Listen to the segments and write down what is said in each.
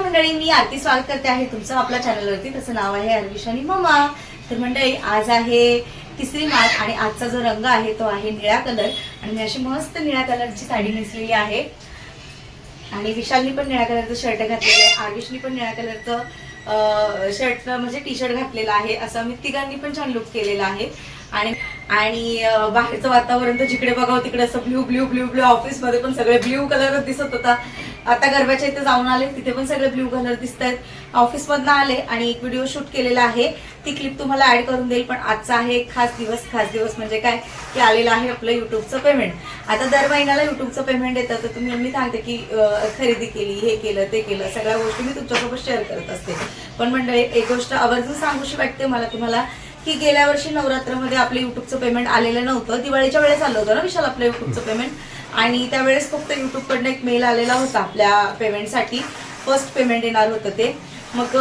मंडळी मी आरती स्वागत करते आहे तुमचं आपल्या चॅनलवरती त्याचं नाव आहे अरविश आणि ममा. तर मंडळी आज आहे तिसरी मार्च आणि आजचा जो रंग आहे तो आहे निळा कलर आणि मी अशी मस्त निळ्या कलरची साडी नेसलेली आहे. आणि विशालनी पण निळ्या कलरचं शर्ट घातलेलं आहे. आयुषनी पण निळ्या कलरचं शर्ट म्हणजे टी शर्ट घातलेलं आहे. असं मी तिघांनी पण छान लुक केलेला आहे. आणि आणि बाहेरचं वातावरण तर जिकडे बघावं तिकडे असं ब्ल्यू ब्ल्यू ब्ल्यू ब्ल्यू ऑफिसमध्ये पण सगळे ब्ल्यू कलरच दिसत होता. आता गरब्याच्या इथे जाऊन आले. तिथे पण सगळे ब्ल्यू कलर दिसत आहेत ऑफिसमधनं आले आणि एक व्हिडिओ शूट केलेला आहे. ती क्लिप तुम्हाला ऍड करून देईल पण आजचा आहे खास दिवस. खास दिवस म्हणजे काय? की आलेलं आहे आपलं युट्यूबचं पेमेंट आता दर महिन्याला युट्यूबचं पेमेंट येतं. तर तुम्ही मी सांगते की खरेदी केली हे केलं ते केलं. सगळ्या गोष्टी मी तुमच्यासोबत शेअर करत असते. पण मंडळी एक गोष्ट आवर्जून सांगूशी वाटते मला तुम्हाला की गेल्या वर्षी नवरात्रमध्ये आपलं युट्यूबचं पेमेंट आलेलं नव्हतं. दिवाळीच्या वेळेस आलं होतं ना विशाल आपलं युट्यूबचं पेमेंट आणि त्यावेळेस फक्त युट्यूबकडनं एक मेल आलेला होता आपल्या पेमेंटसाठी. फर्स्ट पेमेंट येणार होतं ते. मग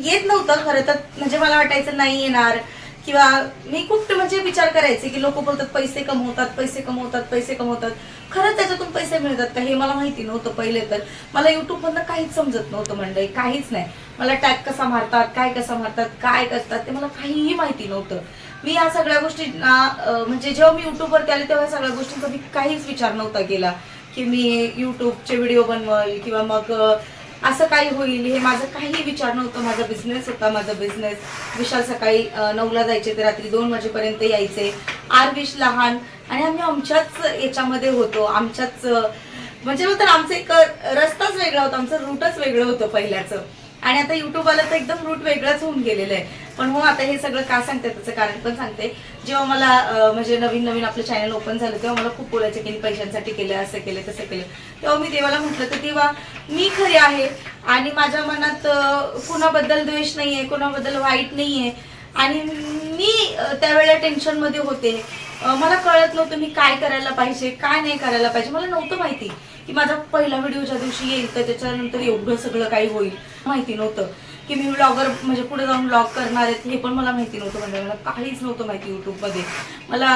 येत नव्हतं. खरं तर म्हणजे मला वाटायचं नाही येणार. किंवा मी खूप म्हणजे विचार करायचे की लोक बोलतात पैसे कमवतात पैसे कमवतात पैसे कमवतात. खरंच त्याच्यातून पैसे मिळतात का हे मला माहिती नव्हतं पहिले तर. मला युट्यूबमधनं काहीच समजत नव्हतं मंडळी काहीच नाही. मला टॅग कसा मारतात काय कसा मारतात काय करतात ते मला काहीही माहिती नव्हतं. मी या सगळ्या गोष्टी म्हणजे जेव्हा मी युट्यूबवरती आले तेव्हा या सगळ्या गोष्टींचा मी काहीच विचार नव्हता केला की मी युट्यूबचे व्हिडिओ बनवल किंवा मग असं काही होईल. हे माझं काही विचार नव्हतं. माझा बिझनेस होता माझा बिझनेस विशाल सकाळी नऊला जायचे ते रात्री दोन वाजेपर्यंत यायचे. आर विश लहान. आणि आम्ही आमच्याच याच्यामध्ये होतो. आमच्याच म्हणजे तर आमचं एक रस्ताच वेगळा होता. आमचं रूटच वेगळं होतं पहिल्याचं. आणि आता युट्यूब आलं तर एकदम रूट वेगळंच होऊन गेलेलं आहे. पण हो आता हे सगळं का सांगते त्याचं कारण पण सांगते. जेव्हा मला म्हणजे नवीन नवीन आपलं चॅनल ओपन झालं तेव्हा मला खूप बोलायचं की पैशांसाठी केलं असं केलं तसं केलं. तेव्हा मी देवाला म्हटलं तर तेव्हा मी खरी आहे आणि माझ्या मनात कुणाबद्दल द्वेष नाहीये कुणाबद्दल वाईट नाहीये. आणि मी त्यावेळेला टेन्शनमध्ये होते. मला कळत नव्हतं मी काय करायला पाहिजे काय नाही करायला पाहिजे. मला नव्हतं माहिती की माझा पहिला व्हिडिओ ज्या दिवशी येईल तर त्याच्यानंतर एवढं सगळं काही होईल. माहिती नव्हतं. की मी ब्लॉगर म्हणजे पुढे जाऊन ब्लॉग करणार आहेत हे पण मला माहिती नव्हतं म्हणजे मला काहीच नव्हतं माहिती युट्यूबमध्ये मला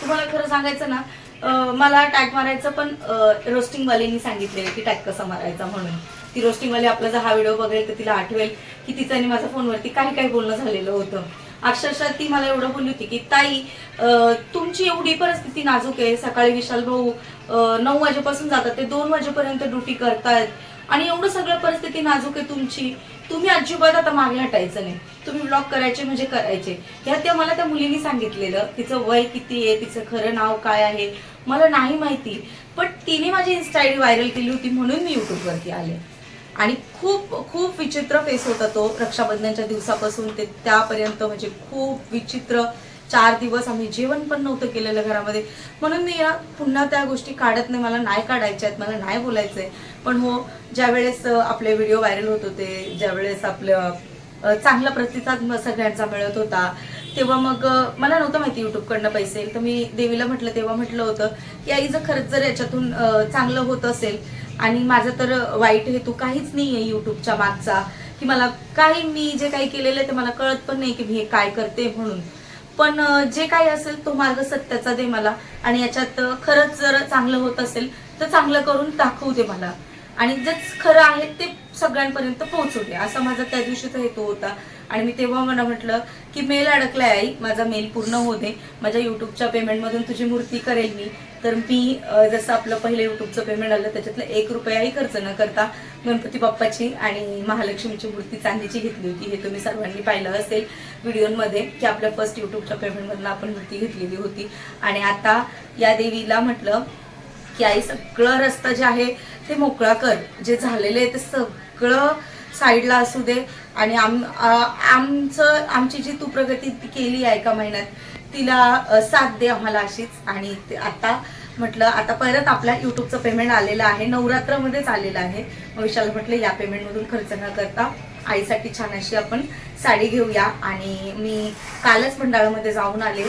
तुम्हाला खरं सांगायचं ना मला टॅग मारायचं पण रोस्टिंगवाल्यांनी सांगितले की टॅग कसा मारायचा म्हणून. ती रोस्टिंगवाली आपला जर हा व्हिडिओ बघेल तर तिला आठवेल की तिचं आणि माझ्या फोनवरती काही काही बोलणं झालेलं होतं. अक्षरशः ती मला एवढं बोलली होती की ताई तुमची एवढी परिस्थिती नाजूक आहे. सकाळी विशाल भाऊ नऊ वाजेपासून जातात. ते दोन वाजेपर्यंत ड्युटी करतायत आणि एवढं सगळं परिस्थिती नाजूक आहे तुमची. तुम्ही अजिबात आता मागे हटायचं नाही. तुम्ही ब्लॉग करायचे म्हणजे करायचे. ह्या त्या मला त्या मुलीने सांगितलेलं तिचं वय किती आहे तिचं खरं नाव काय आहे मला नाही माहिती. पण तिने माझी इन्स्टा आय डी व्हायरल केली होती म्हणून मी युट्यूबवरती आले. आणि खूप खूप विचित्र फेस होता तो रक्षाबंधनच्या दिवसापासून ते त्यापर्यंत म्हणजे खूप विचित्र चार दिवस आम्ही जेवण पण नव्हतं केलेलं घरामध्ये. म्हणून मी या पुन्हा त्या गोष्टी काढत नाही मला नाही काढायच्या आहेत मला नाही बोलायचंय. पण हो ज्यावेळेस आपले व्हिडिओ व्हायरल होत होते ज्यावेळेस आपलं चांगला प्रतिसाद सगळ्यांचा मिळत होता तेव्हा मग मला नव्हतं माहिती युट्यूबकडनं पैसे. येईल तर मी देवीला म्हटलं तेव्हा म्हटलं होतं की आई जर खरंच जर याच्यातून चांगलं होत असेल आणि माझा तर वाईट हेतू काहीच नाही आहे युट्यूबच्या मागचा की मला काही मी जे काही केलेलं आहे ते मला कळत पण नाही की मी हे काय करते म्हणून. पण जे काही असेल तो मार्ग सत्याचा दे मला. आणि याच्यात खरंच जर चांगलं होत असेल तर चांगलं करून दाखवू दे मला. आणि जे खरं आहे ते सगळ्यांपर्यंत पोहोचू दे. असा माझा त्या दिवशीचा हेतू होता. आणि मी तेव्हा मला म्हटलं की मेल अडकलाय आई माझा मेल पूर्ण होऊ दे. माझ्या युट्यूबच्या पेमेंटमधून तुझी मूर्ती करेल मी. तर मी जसं आपलं पहिलं युट्यूबचं पेमेंट आलं त्याच्यातलं एक रुपयाही खर्च न करता गणपती बाप्पाची आणि महालक्ष्मीची मूर्ती चांदीची घेतली होती. हे तुम्ही सर्वांनी पाहिलं असेल व्हिडिओमध्ये की आपल्या फर्स्ट युट्यूबच्या पेमेंटमधनं आपण मूर्ती घेतलेली होती. आणि आता या देवीला म्हटलं की आई सगळं रस्ता जे आहे ते मोकळा कर. जे झालेलं आहे ते सगळं साईडला असू दे. आणि आम आमचं आमची जी तू प्रगती ती केली आहे एका महिन्यात तिला साथ दे आम्हाला अशीच. आणि आता म्हटलं आता परत आपल्या युट्यूबचं पेमेंट आलेलं आहे. नवरात्रामध्येच आलेलं आहे. मग विशाल म्हटलं या पेमेंटमधून खर्च न करता आईसाठी छान अशी आपण साडी घेऊया. आणि मी कालच मंडळामध्ये जाऊन आले.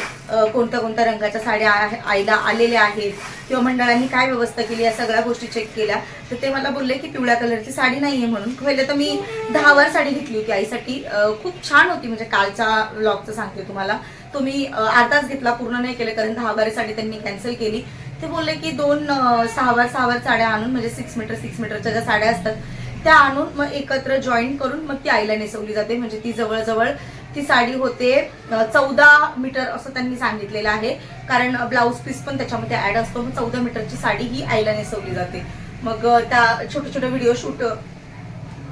कोणत्या कोणत्या रंगाच्या साड्या आईला आलेल्या आहेत किंवा मंडळांनी काय व्यवस्था केली या सगळ्या गोष्टी चेक केल्या. तर ते मला बोलले की पिवळ्या कलरची साडी नाहीये म्हणून. पहिलं तर मी दहावर साडी घेतली होती आईसाठी. खूप छान होती. म्हणजे कालच्या ब्लॉगचं सांगते तुम्हाला. तो मी अर्धाच घेतला पूर्ण नाही केलं कारण दहावारी साडी त्यांनी कॅन्सल केली. ते बोलले की दोन सहावार सहावार साड्या आणून म्हणजे सिक्स मीटर सिक्स मीटरच्या ज्या साड्या असतात त्या आणून मग एकत्र जॉईन करून मग ती आईला नेसवली जाते. म्हणजे ती जवळजवळ ती साडी होते चौदा मीटर असं त्यांनी सांगितलेलं आहे. कारण ब्लाऊज पीस पण त्याच्यामध्ये ऍड असतो. मग चौदा मीटरची साडी ही आईला नेसवली जाते. मग त्या छोटे छोटे व्हिडिओ शूट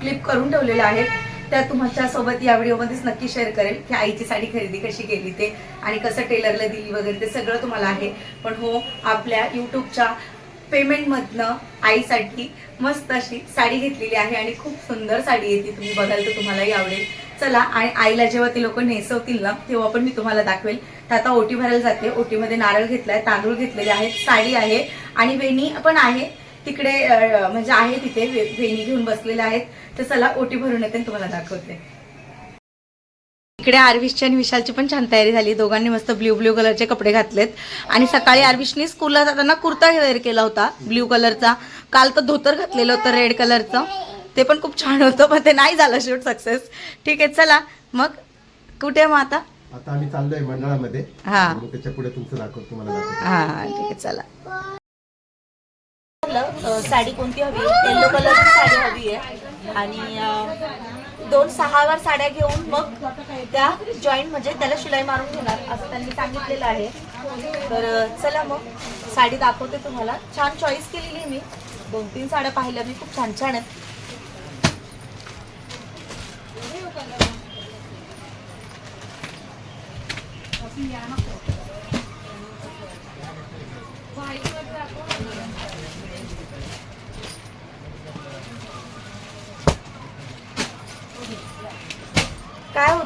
क्लिप करून ठेवलेल्या आहेत. त्या तुमच्यासोबत या व्हिडिओमध्येच नक्की शेअर करेल की आईची साडी खरेदी कशी केली ते आणि कसं टेलरला दिली वगैरे ते सगळं तुम्हाला आहे. पण हो आपल्या युट्यूबच्या पेमेंटमधनं आईसाठी मस्त अशी साडी घेतलेली आहे आणि खूप सुंदर साडी आहे ती. तुम्ही बघाल तर तुम्हालाही आवडेल. चला आणि आईला जेव्हा ते लोक नेसवतील ना तेव्हा पण मी तुम्हाला दाखवेल. तर आता ओटी भरायला जाते. ओटीमध्ये नारळ घेतलाय तांदूळ घेतलेले आहेत साडी आहे आणि वेणी पण आहे. तिकडे म्हणजे आहे तिथे वे- वेणी घेऊन बसलेले आहेत. तर चला ओटी भरून येते तुम्हाला दाखवते. इकडे आरविशची आणि विशालची पण छान तयारी झाली. दोघांनी मस्त ब्ल्यू ब्ल्यू कलरचे कपडे घातलेत. आणि सकाळी आरविशनी स्कूलला जाताना कुर्ता वेअर केला होता ब्ल्यू कलरचा. काल तर धोतर घातलेलं होतं रेड कलरचं. ते पण खूप छान होतं पण ते नाही झालं शूट सक्सेस. ठीक आहे चला. मग कुठे आहे मग आता? आता आम्ही चाललोय मंडळामध्ये. हा. त्याच्या पुढे तुमचं दाखव तुम्हाला दाखवतो. हा ठीक आहे चला. साडी कोणती हवी? येल्लो कलरची साडी हवी आहे. आणि दोन सहावार साड्या घेऊन मग त्या जॉईंट म्हणजे त्याला शिलाई मारून घेणार असं त्यांनी सांगितलेलं आहे. तर चला मग साडी दाखवते तुम्हाला. छान चॉईस केलेली आहे मी. दोन तीन साड्या पाहिल्या मी खूप छान छान आहेत.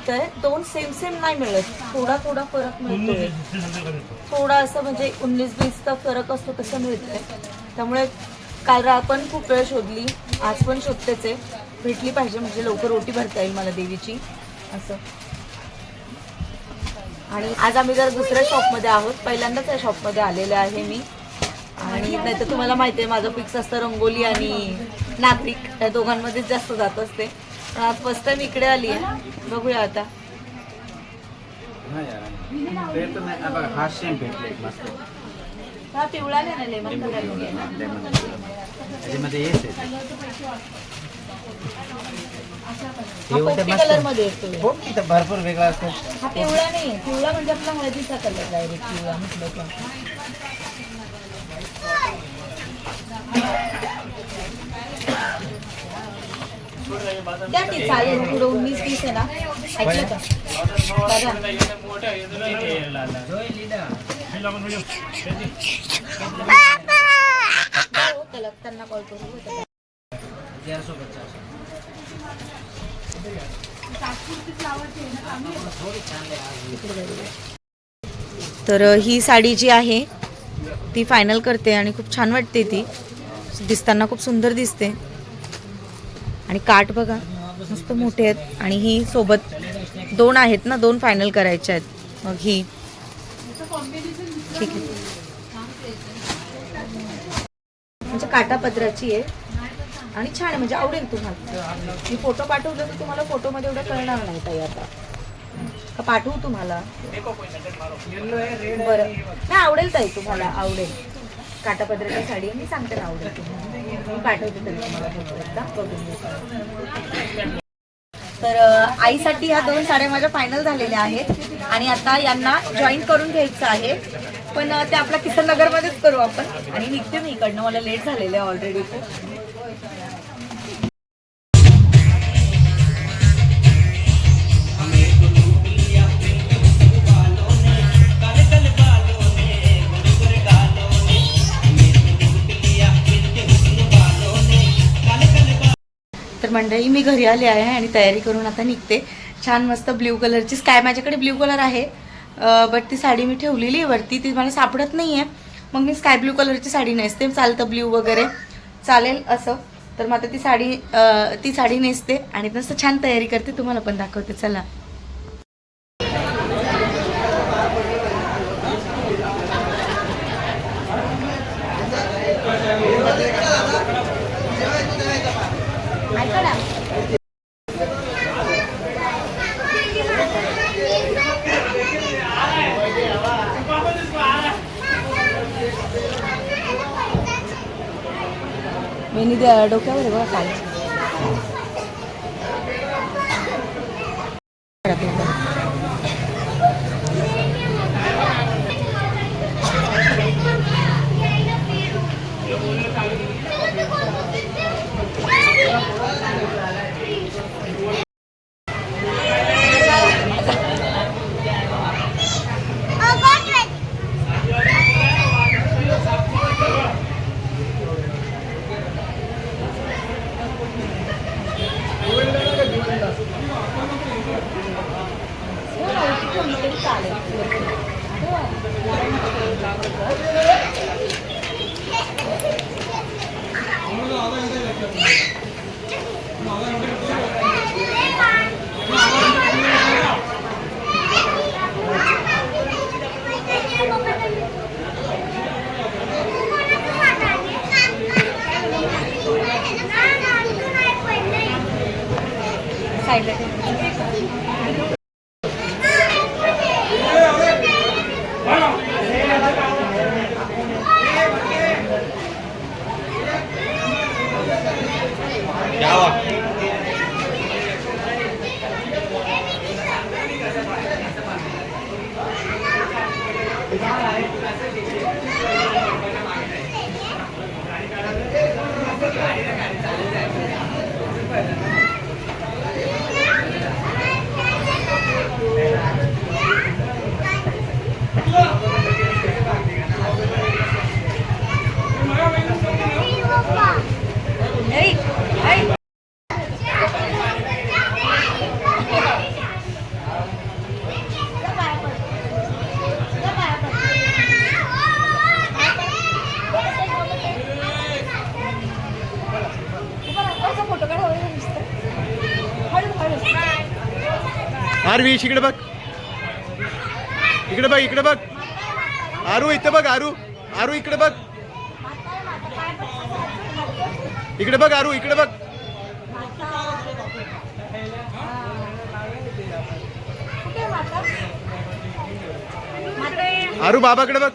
काय होतंय. दोन सेम सेम नाही मिळत. थोडा थोडा फरक मिळतोय थोडा असं म्हणजे उन्नीस बीसचा फरक असतो तसं मिळतंय. त्यामुळे काल रा पण खूप वेळ शोधली. आज पण शोधतेच आहे. भेटली पाहिजे म्हणजे लवकर रोटी भरता येईल मला देवीची. असं. आणि आज आम्ही जर दुसऱ्या शॉपमध्ये आहोत. पहिल्यांदाच या शॉपमध्ये आलेले आहे मी. आणि नाही तर तुम्हाला माहिती आहे माझं फिक्स असतं रंगोली आणि नागरिक. या दोघांमध्येच जास्त जात असते. फर्स्ट टाइम इकडे आली आहे. बघूया आता. हा सेम भेटले मस्त. हा पिवळा नाही ना लेमन कलर लेमन लेमन त्याच्यामध्ये हेच आहे होते कलर मस्त. मध्ये येतो तिथं भरपूर वेगळा असतो. हा पिवळा नाही. पिवळा म्हणजे आपला हळदीचा कलर डायरेक्ट पिवळा म्हटलं तर. द्या ती चालेल पुढे उन्नीस वीस आहे ना. ऐकलं का? बघा त्यांना कॉल करू तर ही साडी जी आहे ती फायनल करते आणि खूप छान वाटते ती. दिसताना खूप सुंदर दिसते. आणि काठ बघा मस्त मोठे आहेत. आणि ही सोबत दोन आहेत ना दोन फायनल करायच्या आहेत. मग ही. ठीक आहे. म्हणजे काटापत्राची आहे. आणि छान आहे म्हणजे आवडेल तुम्हाला. मी फोटो पाठवलं तर तुम्हाला फोटोमध्ये एवढं कळणार नाही ताई आता. का पाठवू तुम्हाला? बरं. नाही आवडेल ताई तुम्हाला. आवडेल. काटापदराची साडी मी सांगते ना आवडेल तुम्हाला. मी पाठवते बघून तर आईसाठी ह्या दोन साड्या माझ्या फायनल झालेल्या आहेत. आणि आता यांना जॉईन करून घ्यायचं आहे. पण ते आपल्या किसन नगरमध्येच करू आपण. आणि निघते मी इकडनं. मला लेट झालेलं आहे ऑलरेडी खूप. मंडळी मी घरी आले आहे आणि तयारी करून आता निघते. छान मस्त ब्ल्यू कलरची स्काय माझ्याकडे ब्ल्यू कलर आहे. बट ती साडी मी ठेवलेली आहे वरती. ती मला सापडत नाही आहे मग मी स्काय ब्ल्यू कलरची साडी नेसते. चालतं ब्ल्यू वगैरे. चालेल असं. तर मग आता ती साडी ती साडी नेसते आणि मस्त छान तयारी करते. तुम्हाला पण दाखवते. चला. मेनी डोक्यावर बघा काल साईडला ठेव. ऐ, ऐ. आरवी इकडे बघ इकडे बघ इकडे बघ आरू इथं बघ आरू. आरू इकडे बघ. इकडे बघ आरू इकडे बघ. आरू बाबाकडे बघ.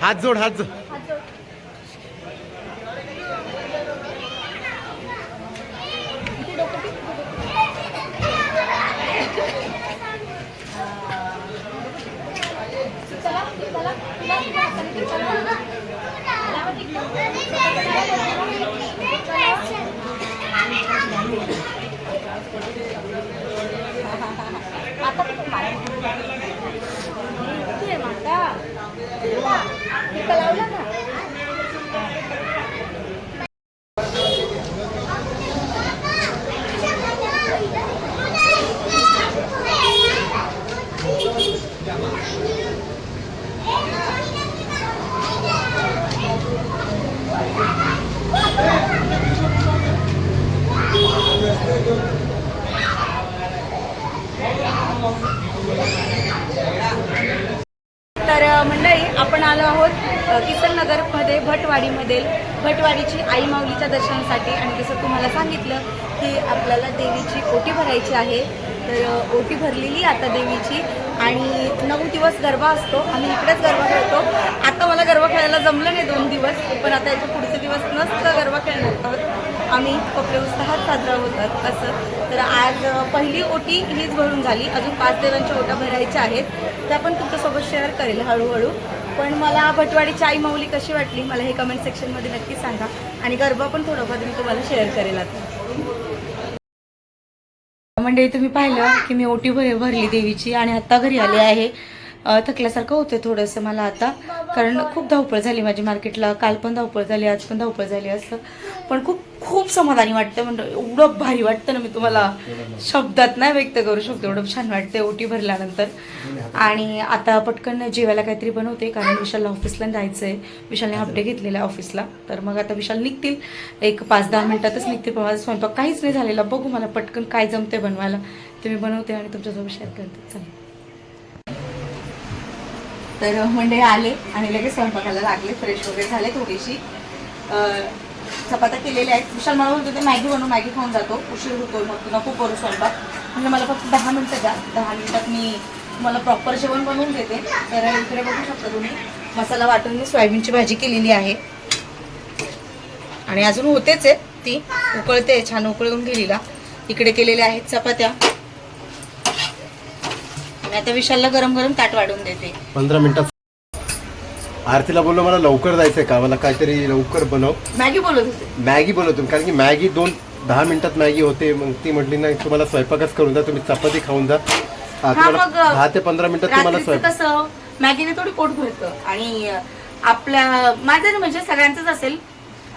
हात जोड हात जोड. तर मंडळी आपण आलो आहोत अ, किसननगरमध्ये भटवाडीमध्ये. भटवाडीची आई माऊलीच्या दर्शनासाठी. आणि जसं तुम्हाला सांगितलं की आपल्याला देवीची ओटी भरायची आहे तर ओटी भरलेली आता देवीची. आणि नऊ दिवस गरबा असतो. आम्ही इकडेच गरबा खेळतो. आता मला गरबा खेळायला जमलं नाही दोन दिवस पण आता याच्या पुढचे दिवस नसतं गरबा खेळणार आहोत. आम्ही कपडे उत्साहात साजरा होतात असं. तर आज पहिली ओटी हीच भरून झाली. अजून पाच देवांच्या ओटा भरायच्या आहेत. त्या पण तुमच्यासोबत शेअर करेल हळूहळू. पण मला भटवाडीची आई माऊली कशी वाटली मला हे कमेंट सेक्शनमध्ये नक्की सांगा. आणि गरबा पण थोडंफार मी तुम्हाला शेअर करेल आता. मंडळी तुम्ही पाहिलं की मी ओटी भर भरली देवीची आणि आता घरी आली आहे. थकल्यासारखं होतं थोडंसं मला आता. कारण खूप धावपळ झाली माझी मार्केटला. काल पण धावपळ झाली आज पण धावपळ झाली असं. पण खूप खूप समाधानी वाटतं. म्हणजे एवढं भारी वाटतं ना मी तुम्हाला. शब्दात नाही व्यक्त करू शकतो. एवढं छान वाटतं ओटी भरल्यानंतर. आणि आता पटकन जेवायला काहीतरी बनवते. कारण विशालला ऑफिसला जायचं आहे विशालने हप्ते डे घेतलेला आहे ऑफिसला. तर मग आता विशाल निघतील. एक पाच दहा मिनिटातच निघतील. पण माझा स्वयंपाक काहीच नाही झालेला. बघू मला पटकन काय जमते बनवायला. ते मी बनवते आणि तुमच्यासोबत शेअर करते. चालेल तर मंडळी आले आणि लगेच स्वयंपाकाला लागले फ्रेश वगैरे झाले थोडीशी. चपात्या केलेल्या आहेत. विशाल मला म्हणतो ते मॅगी बनवून मॅगी खाऊन जातो. उशीर होतो मग तू नको करू स्वयंपाक. म्हणजे मला फक्त दहा मिनटं द्या. दहा मिनटात मी तुम्हाला प्रॉपर जेवण बनवून देते. तर इकडे बघू शकता तुम्ही मसाला वाटून मी सोयाबीनची भाजी केलेली आहे. आणि अजून होतेच आहे ती. उकळते छान उकळून गेलेला. इकडे केलेल्या आहेत चपात्या. आणि आता विशालला गरम गरम ताट वाढून देते. पंधरा मिनिटात आरतीला बोललो मला लवकर जायचंय का? मला काहीतरी लवकर बनव. मॅगी बोलत होते. मॅगी बनवतो कारण की मॅगी दोन दहा मिनिटात मॅगी होते. मग ती म्हटली नाही तुम्हाला स्वयंपाकच करून द्या तुम्ही चपाती खाऊन जा तुम्हाला दहा ते पंधरा मिनिटात तुम्हाला स्वयंपाक मॅगीने थोडी पोट भरतं. आणि आपल्या माझं म्हणजे सगळ्यांचंच असेल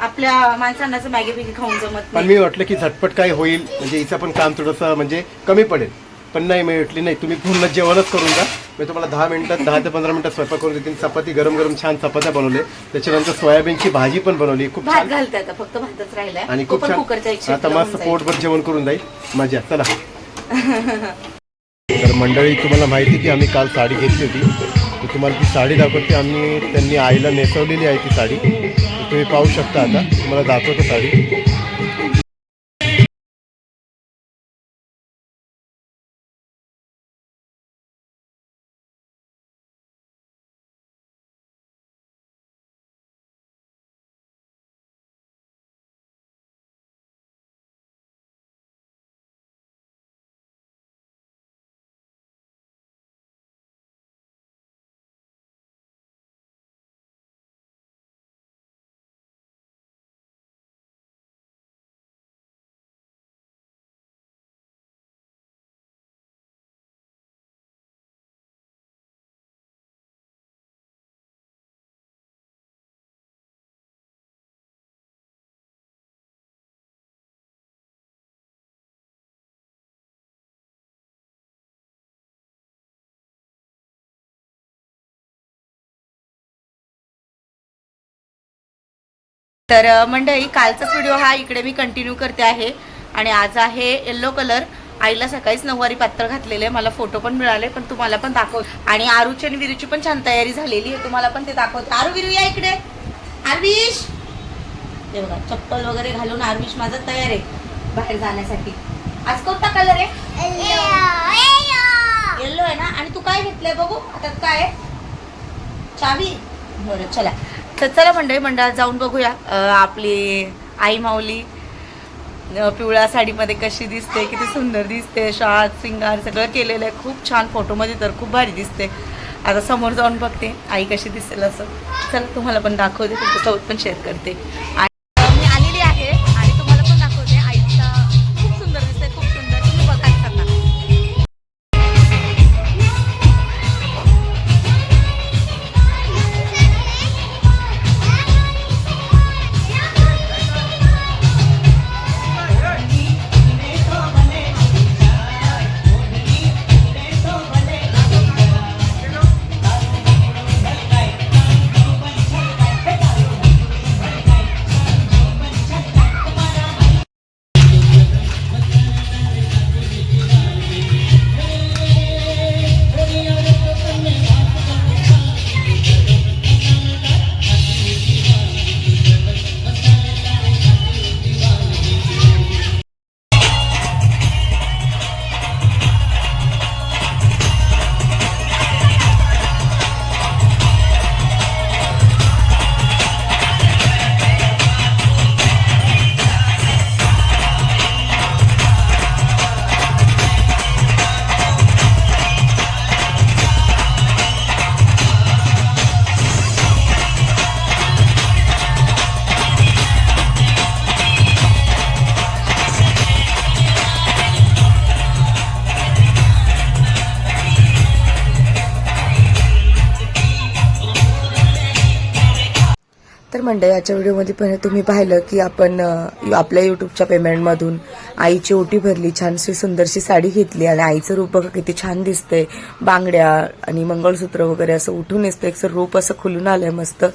आपल्या माणसांना मॅगी बिगी खाऊन जमत पण मी वाटलं की झटपट काय होईल. म्हणजे हिचं पण काम थोडंसं म्हणजे कमी पडेल. पण नाही मी म्हटली नाही. तुम्ही पूर्ण जेवणच करून द्या मी तुम्हाला दहा मिनिटात दहा ते पंधरा मिनिटात स्वयंपाक करून देते. चपाती गरम गरम छान चपात्या बनवले. त्याच्यानंतर सोयाबीनची भाजी पण बनवली. खूप भात छान. फक्त भातच राहिलाय. आणि तो खूप पण कुकरच्या छान आता मस्त पोटभर जेवण करून जाईल. मजा. चला. तर मंडळी तुम्हाला माहिती की आम्ही काल साडी घेतली होती. तर तुम्हाला ती साडी दाखवते. आम्ही त्यांनी आईला नेसवलेली आहे ती साडी. तर तुम्ही पाहू शकता आता. तुम्हाला दाखवतो साडी. तर मंडळी कालचाच व्हिडिओ हा इकडे मी कंटिन्यू करते आहे. आणि आज आहे येल्लो कलर आईला सकाळीच नऊवारी पात्र घातलेले मला फोटो पण मिळाले पण तुम्हाला पण दाखव आणि आरूची आणि विरूची पण छान तयारी झालेली आहे. तुम्हाला पण ते दाखवते. आरू विरू या इकडे. आरविश! ते बघा चप्पल वगैरे घालून आरविश माझा तयार आहे बाहेर जाण्यासाठी. आज कोणता कलर आहे? येल्लो आहे ना? आणि तू काय घेतलंय बघू? आता काय? चावी. बरं चला. तर चला मंडळी मंडळात जाऊन बघूया आपली आई माऊली पिवळ्या साडीमध्ये कशी दिसते किती सुंदर दिसते शाळात सिंगार सगळं केलेलं आहे. खूप छान फोटोमध्ये तर खूप भारी दिसते. आता समोर जाऊन बघते आई कशी दिसेल असं. चला तुम्हाला पण दाखवते तुमच्यासोबत पण शेअर करते. मंडळी याच्या व्हिडिओमध्ये पण तुम्ही पाहिलं की आपण आपल्या युट्यूबच्या पेमेंटमधून आईची ओटी भरली छानशी सुंदरशी साडी घेतली आणि आईचं रूप बघा किती छान दिसतंय. बांगड्या आणि मंगळसूत्र वगैरे असं उठून दिसतं एकसर रूप असं खुलून आलंय मस्त.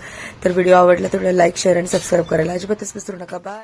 तर व्हिडिओ आवडला तर लाईक शेअर आणि सबस्क्राईब करायला अजिबातच विसरू नका. बाय